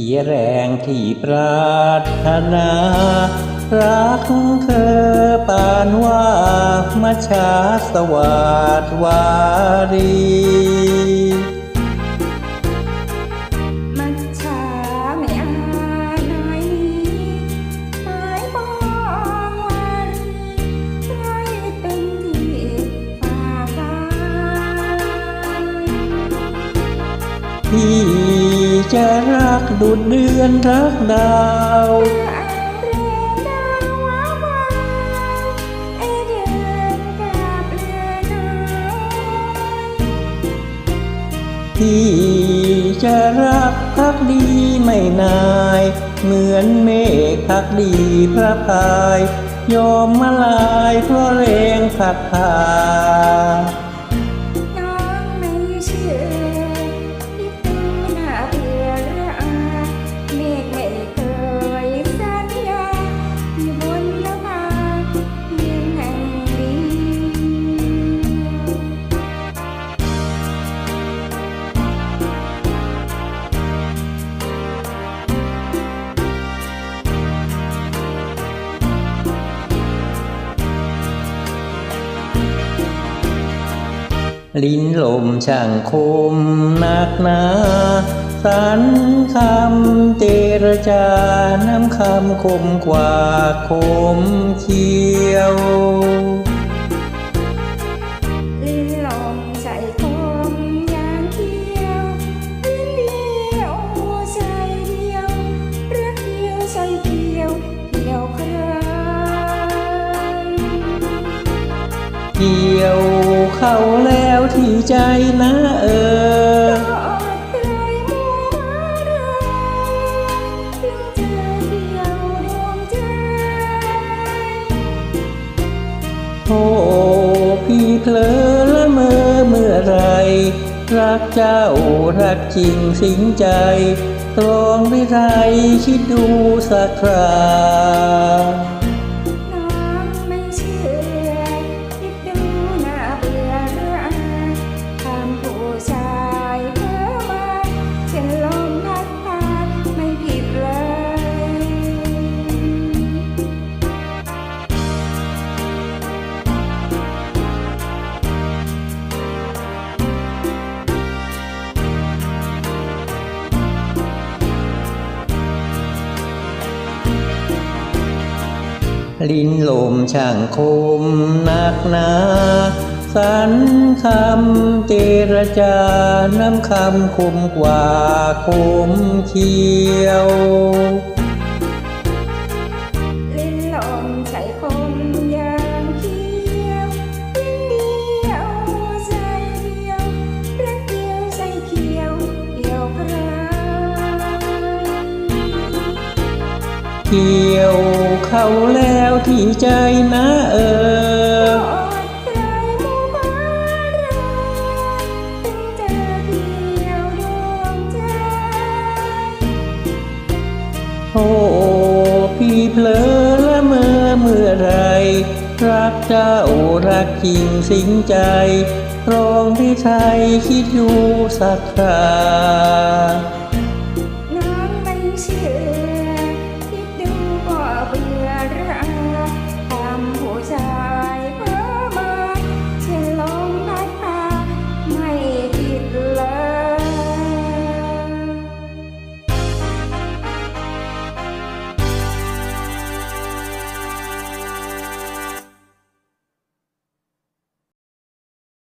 สียแรงที่ปรารถนา รักเธอปานว่ามัชาสวัสดวารีมัจฉาไม่อาณานี้หมายปองวารีให้เป็นที่ ฝากไว้พี่จะรักดุดเดือนรักดาวพี่จะรักพักดีไม่นาย เหมือนเมฆพักดีพระพาย ยอมมาลายเพราะแรงผักพา ลิ้นลมช่างคมนักหนา สันคำเจรจา น้ำคำคมกว่าคมเขียวเกี่ยวเข้าแล้วที่ ใจนะเออโอ้พี่เพลอละเมอเมื่อไร รักเจ้ารักจริงสิงใจตรองวิไรคิดดูสักครา ลิ้นลมช่างคมนักหนาสันคำเจรจาน้ำคำคมกว่าคมเขียวลิ้นลมใส่คมยามเขียวลิ้นเดียวใจเดียวรักเดียวใจ เขาแล้วที่ใจนะเออกอดใครหมู่บ้านเราเป็นเจอเดียวดวงใจโอ้พี่เพลอละเมอเมื่อไร รักเจ้ารักจริงสิงใจรองที่ไทยคิดอยู่สักครานางไม่เชื่อ